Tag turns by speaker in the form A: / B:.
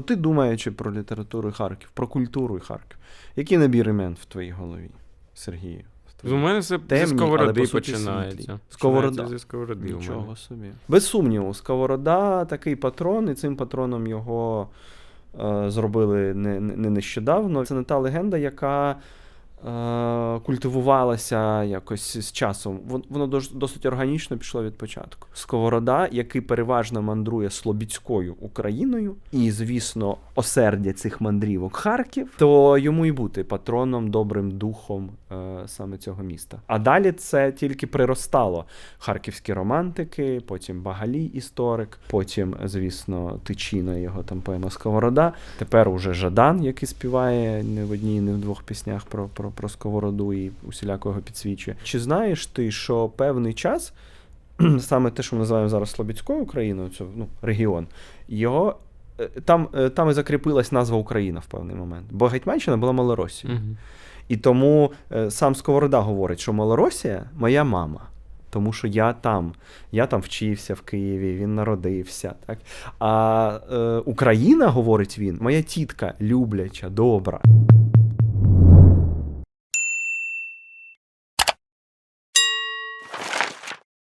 A: От ти думаючи про літературу Харків, про культуру і Харків. Який набір імен в твоїй голові, Сергію?
B: У мене все
A: Темні,
B: сковороди
A: по
B: починається.
A: Сковорода.
B: Зі сковороди у мене.
A: Нічого собі. Без сумніву, Сковорода такий патрон, і цим патроном його е, зробили не, не не нещодавно. Це не та легенда, яка культивувалася якось з часом. Вон- Воно дос- досить органічно пішло від початку. Сковорода, який переважно мандрує Слобідською Україною, і, звісно, осердя цих мандрівок Харків, то йому і бути патроном, добрим духом е, саме цього міста. А далі це тільки приростало харківські романтики, потім Багалій історик, потім, звісно, Тичіна, його там поема Сковорода. Тепер уже Жадан, який співає не в одній, не в двох піснях про, про, про Сковороду і усіляко його підсвічує. Чи знаєш ти, що певний час, саме те, що ми називаємо зараз Слобідською Україною, це ну, регіон, його. е, Там, е, там і закріпилась назва Україна в певний момент. Бо Гетьманщина була Малоросією.
B: Мгм.
A: І тому е, сам Сковорода говорить, що Малоросія моя мама. Тому що я там, я там вчився в Києві, він народився. Так? А е, Україна, говорить він, моя тітка любляча, добра.